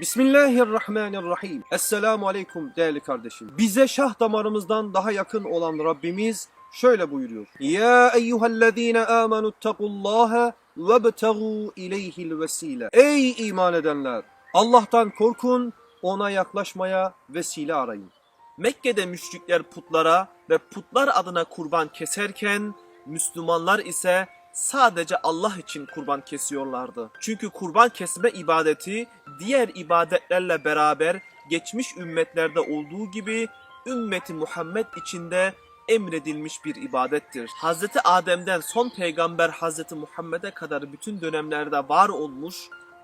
Bismillahirrahmanirrahim. Esselamu aleyküm değerli kardeşim. Bize şah damarımızdan daha yakın olan Rabbimiz şöyle buyuruyor. Ya eyyühellezine amenuttakullaha vebtegu ileyhil vesile. Ey iman edenler! Allah'tan korkun, ona yaklaşmaya vesile arayın. Mekke'de müşrikler putlara ve putlar adına kurban keserken Müslümanlar ise sadece Allah için kurban kesiyorlardı. Çünkü kurban kesme ibadeti diğer ibadetlerle beraber geçmiş ümmetlerde olduğu gibi ümmeti Muhammed içinde emredilmiş bir ibadettir. Hz. Adem'den son peygamber Hz. Muhammed'e kadar bütün dönemlerde var olmuş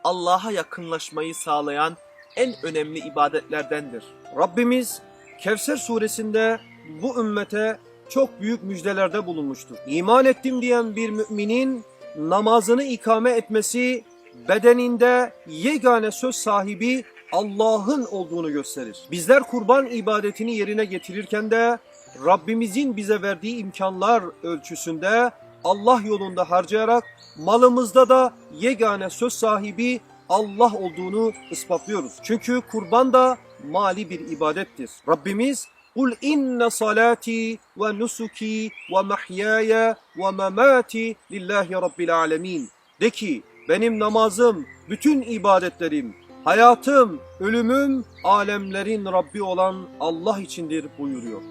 Allah'a yakınlaşmayı sağlayan en önemli ibadetlerdendir. Rabbimiz Kevser suresinde bu ümmete çok büyük müjdelerde bulunmuştur. İman ettim diyen bir müminin namazını ikame etmesi bedeninde yegane söz sahibi Allah'ın olduğunu gösterir. Bizler kurban ibadetini yerine getirirken de Rabbimizin bize verdiği imkanlar ölçüsünde Allah yolunda harcayarak malımızda da yegane söz sahibi Allah olduğunu ispatlıyoruz. Çünkü kurban da mali bir ibadettir. Rabbimiz Kul inne salati ve nusuki ve mahyaya ve memati lillahi rabbil alemin. De ki benim namazım, bütün ibadetlerim, hayatım, ölümüm alemlerin Rabbi olan Allah içindir buyuruyor.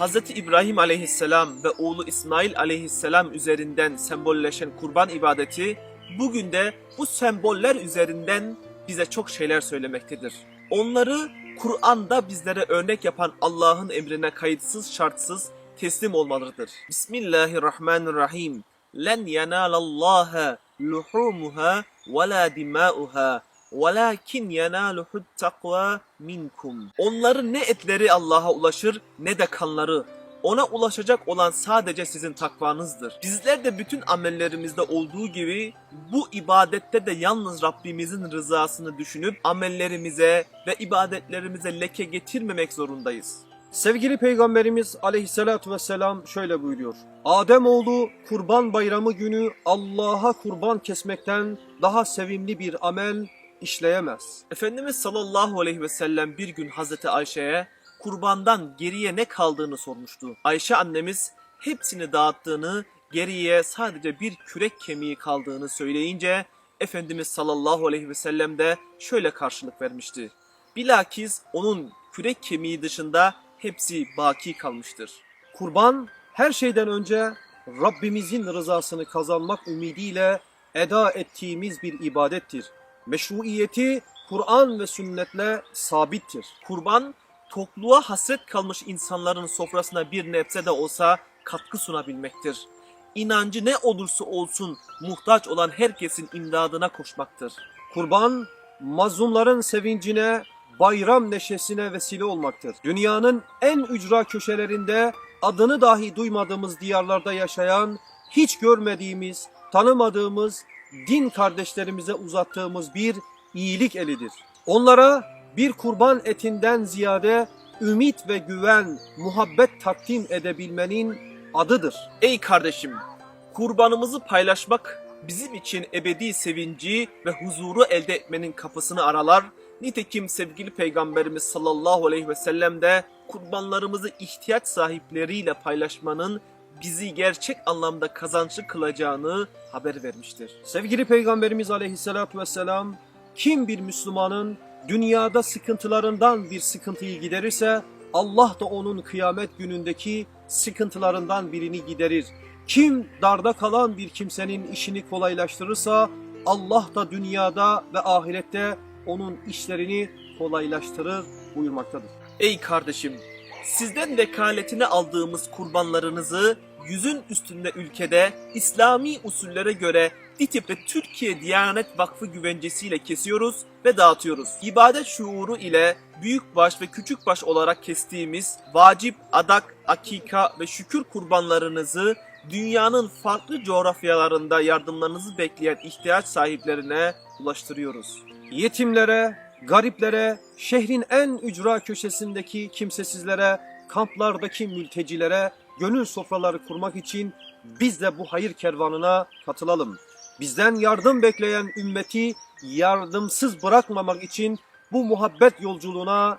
Hz. İbrahim aleyhisselam ve oğlu İsmail aleyhisselam üzerinden sembolleşen kurban ibadeti bugün de bu semboller üzerinden bize çok şeyler söylemektedir. Onları Kur'an'da bizlere örnek yapan Allah'ın emrine kayıtsız şartsız teslim olmalıdır. Bismillahirrahmanirrahim. Len yenalallaha luhumuha ve la dimauha وَلَاكِنْ يَنَالُهُ التَّقْوَى minkum. Onların ne etleri Allah'a ulaşır ne de kanları. Ona ulaşacak olan sadece sizin takvanızdır. Bizler de bütün amellerimizde olduğu gibi bu ibadette de yalnız Rabbimizin rızasını düşünüp amellerimize ve ibadetlerimize leke getirmemek zorundayız. Sevgili Peygamberimiz aleyhissalatü vesselam şöyle buyuruyor. Ademoğlu kurban bayramı günü Allah'a kurban kesmekten daha sevimli bir amel işleyemez. Efendimiz sallallahu aleyhi ve sellem bir gün Hazreti Ayşe'ye kurbandan geriye ne kaldığını sormuştu. Ayşe annemiz hepsini dağıttığını, geriye sadece bir kürek kemiği kaldığını söyleyince Efendimiz sallallahu aleyhi ve sellem de şöyle karşılık vermişti. Bilakis onun kürek kemiği dışında hepsi baki kalmıştır. Kurban her şeyden önce Rabbimizin rızasını kazanmak ümidiyle eda ettiğimiz bir ibadettir. Meşruiyeti Kur'an ve sünnetle sabittir. Kurban tokluğa hasret kalmış insanların sofrasına bir nebze de olsa katkı sunabilmektir. İnancı ne olursa olsun muhtaç olan herkesin imdadına koşmaktır. Kurban mazlumların sevincine, bayram neşesine vesile olmaktır. Dünyanın en ücra köşelerinde adını dahi duymadığımız diyarlarda yaşayan, hiç görmediğimiz, tanımadığımız din kardeşlerimize uzattığımız bir iyilik elidir. Onlara bir kurban etinden ziyade ümit ve güven, muhabbet takdim edebilmenin adıdır. Ey kardeşim, kurbanımızı paylaşmak bizim için ebedi sevinci ve huzuru elde etmenin kapısını aralar. Nitekim sevgili Peygamberimiz sallallahu aleyhi ve sellem de kurbanlarımızı ihtiyaç sahipleriyle paylaşmanın bizi gerçek anlamda kazançlı kılacağını haber vermiştir. Sevgili Peygamberimiz aleyhissalatü vesselam kim bir Müslümanın dünyada sıkıntılarından bir sıkıntıyı giderirse Allah da onun kıyamet günündeki sıkıntılarından birini giderir. Kim darda kalan bir kimsenin işini kolaylaştırırsa Allah da dünyada ve ahirette onun işlerini kolaylaştırır buyurmaktadır. Ey kardeşim, sizden vekaletini aldığımız kurbanlarınızı yüzün üstünde ülkede İslami usullere göre DİTİB ve Türkiye Diyanet Vakfı güvencesiyle kesiyoruz ve dağıtıyoruz. İbadet şuuru ile büyükbaş ve küçükbaş olarak kestiğimiz vacip, adak, akika ve şükür kurbanlarınızı dünyanın farklı coğrafyalarında yardımlarınızı bekleyen ihtiyaç sahiplerine ulaştırıyoruz. Yetimlere, gariplere, şehrin en ücra köşesindeki kimsesizlere, kamplardaki mültecilere gönül sofraları kurmak için biz de bu hayır kervanına katılalım. Bizden yardım bekleyen ümmeti yardımsız bırakmamak için bu muhabbet yolculuğuna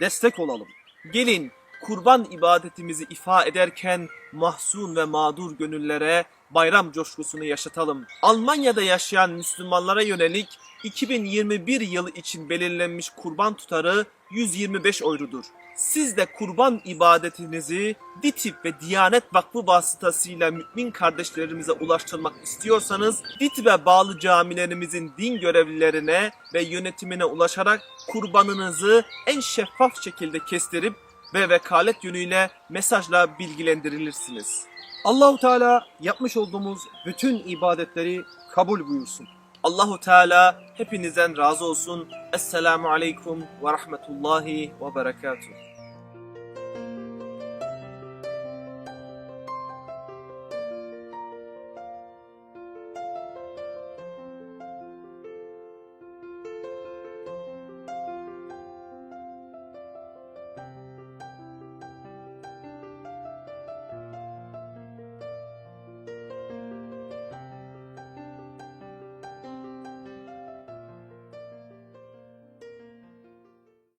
destek olalım. Gelin kurban ibadetimizi ifa ederken mahzun ve mağdur gönüllere bayram coşkusunu yaşatalım. Almanya'da yaşayan Müslümanlara yönelik 2021 yılı için belirlenmiş kurban tutarı 125 eurodur. Siz de kurban ibadetinizi DİTİB ve Diyanet Vakfı vasıtasıyla mümin kardeşlerimize ulaştırmak istiyorsanız DİTİB'e bağlı camilerimizin din görevlilerine ve yönetimine ulaşarak kurbanınızı en şeffaf şekilde kestirip ve vekalet yönüyle mesajla bilgilendirilirsiniz. Allahu Teala yapmış olduğumuz bütün ibadetleri kabul buyursun. Allahu Teala hepinizden razı olsun. Esselamu aleyküm ve rahmetullahi ve berekatuhu.